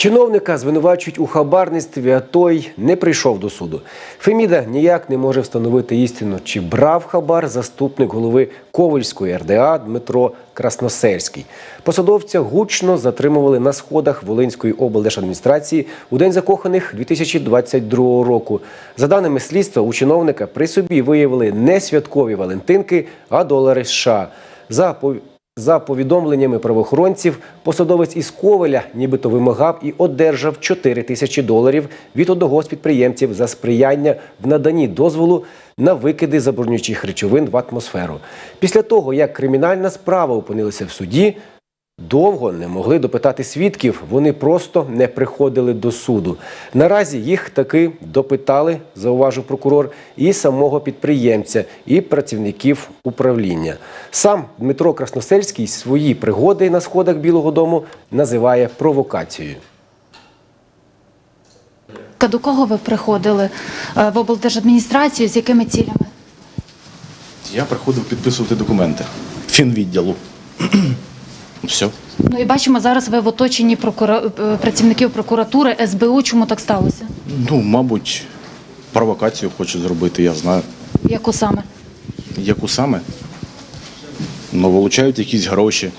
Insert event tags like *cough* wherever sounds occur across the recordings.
Чиновника звинувачують у хабарництві, а той не прийшов до суду. Феміда ніяк не може встановити істину, чи брав хабар заступник голови Ковальської РДА Дмитро Красносельський. Посадовця гучно затримували на сходах Волинської облдержадміністрації у день закоханих 2022 року. За даними слідства, у чиновника при собі виявили не святкові валентинки, а долари США. За за повідомленнями правоохоронців, посадовець із Ковеля нібито вимагав і одержав 4 тисячі доларів від одного з підприємців за сприяння в наданні дозволу на викиди забруднюючих речовин в атмосферу. Після того, як кримінальна справа опинилася в суді, довго не могли допитати свідків, вони просто не приходили до суду. Наразі їх таки допитали, зауважив прокурор, і самого підприємця, і працівників управління. Сам Дмитро Красносельський свої пригоди на сходах Білого Дому називає провокацією. Та До кого ви приходили е, в облдержадміністрацію, з якими цілями? Я приходив підписувати документи. Фінвідділу. Все. Ну і бачимо, зараз ви в оточенні прокура... е, працівників прокуратури, СБУ. Чому так сталося? Ну, мабуть, провокацію хочу зробити, я знаю. Яку саме? Яку саме? Ну, вилучають якісь гроші.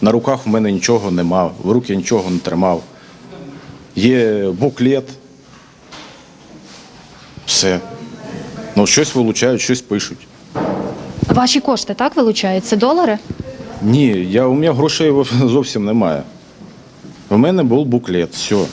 На руках у мене нічого нема, в руки нічого не тримав. Є буклет. Все. Ну, щось вилучають, щось пишуть. Ваші кошти так вилучають? Це долари? Ні, я, у мене грошей *laughs* зовсім немає. У мене був буклет, все.